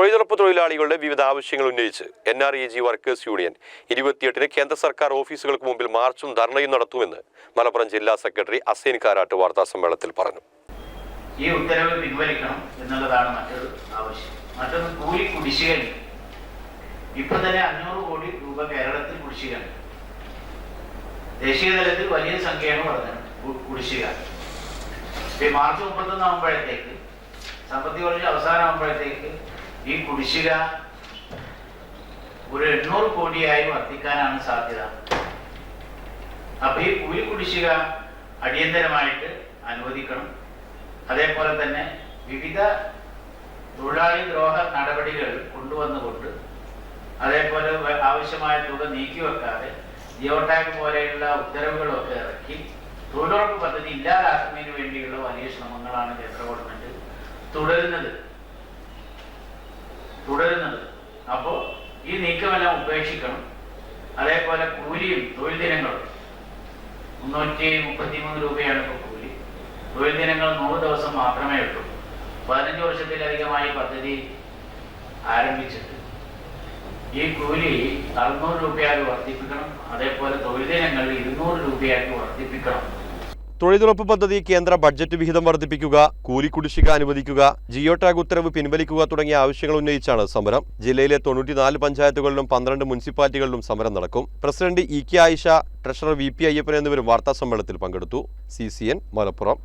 തൊഴിലുറപ്പ് തൊഴിലാളികളുടെ വിവിധ ആവശ്യങ്ങൾ ഉന്നയിച്ച് N R E G workers union ഇരുപത്തിയെട്ടിന് കേന്ദ്ര സർക്കാർ ഓഫീസുകൾക്ക് മുമ്പിൽ മാർച്ചും ധർണയും നടത്തുമെന്ന് മലപ്പുറം ജില്ലാ സെക്രട്ടറി അസൈൻ കാരാട്ട് വാർത്താ സമ്മേളനത്തിൽ പറഞ്ഞു. ഈ ഉത്തരവ് പിൻവലിക്കണം എന്നുള്ളതാണ് മറ്റൊരു ആവശ്യം. മറ്റൊന്ന് കൂലി കുടിശ്ശികയുണ്ട് ഇപ്പൊ തന്നെ അഞ്ഞൂറ് കോടി രൂപ കേരളത്തിൽ കുടിശ്ശികയുണ്ട് ദേശീയ തലത്തിൽ വലിയ സംഖ്യയാണ് പറഞ്ഞത് കുടിശ്ശിക. മാർച്ച് മുപ്പത്തൊന്ന് ആകുമ്പോഴത്തേക്ക് സാമ്പത്തിക വർഷം അവസാനമാകുമ്പോഴത്തേക്ക് ഈ കുടിശ്ശിക ഒരു എണ്ണൂറ് കോടിയായി വർദ്ധിക്കാനാണ് സാധ്യത. അപ്പൊ ഈ കൂലി കുടിശ്ശിക അടിയന്തരമായിട്ട് അനുവദിക്കണം. അതേപോലെ തന്നെ വിവിധ തൊഴിലാളി ദ്രോഹ നടപടികൾ കൊണ്ടുവന്നുകൊണ്ട് അതേപോലെ ആവശ്യമായ തുക നീക്കിവെക്കാതെ വെക്കാതെ ടാഗ് പോലെയുള്ള ഉത്തരവുകളൊക്കെ ഇറക്കി തൊഴിലുറപ്പ് പദ്ധതി ഇല്ലാതാക്കുന്നതിന് വേണ്ടിയുള്ള വലിയ ശ്രമങ്ങളാണ് കേന്ദ്ര ഗവൺമെന്റ് തുടരുന്നത്. തുടരുന്നത്. അപ്പോൾ ഈ നീക്കമെല്ലാം ഉപേക്ഷിക്കണം. അതേപോലെ കൂലിയും തൊഴിൽ ദിനങ്ങളും. മുന്നൂറ്റി മുപ്പത്തിമൂന്ന് രൂപയാണ് ഇപ്പോൾ കൂലി. തൊഴിൽ ദിനങ്ങൾ നൂറ് ദിവസം മാത്രമേ ഉള്ളൂ. പതിനഞ്ച് വർഷത്തിലധികമായി പദ്ധതി ആരംഭിച്ചിട്ട്. ഈ കൂലി അറുന്നൂറ് രൂപയാക്കി വർദ്ധിപ്പിക്കണം. അതേപോലെ തൊഴിൽ ദിനങ്ങൾ ഇരുന്നൂറ് രൂപയാക്കി വർദ്ധിപ്പിക്കണം. തൊഴിലുറപ്പ് പദ്ധതി കേന്ദ്ര ബഡ്ജറ്റ് വിഹിതം വർദ്ധിപ്പിക്കുക കൂലിക്കുടിശ്ശിക അനുവദിക്കുക ജിയോ ടാഗ് ഉത്തരവ് പിൻവലിക്കുക തുടങ്ങിയ ആവശ്യങ്ങൾ ഉന്നയിച്ചാണ് സമരം. ജില്ലയിലെ തൊണ്ണൂറ്റിനാല് പഞ്ചായത്തുകളിലും പന്ത്രണ്ട് മുനിസിപ്പാലിറ്റികളിലും സമരം നടക്കും. President E K Ayisha treasurer V P Ayyappan എന്നിവരും വാർത്താ സമ്മേളനത്തിൽ പങ്കെടുത്തു. C C N Malappuram.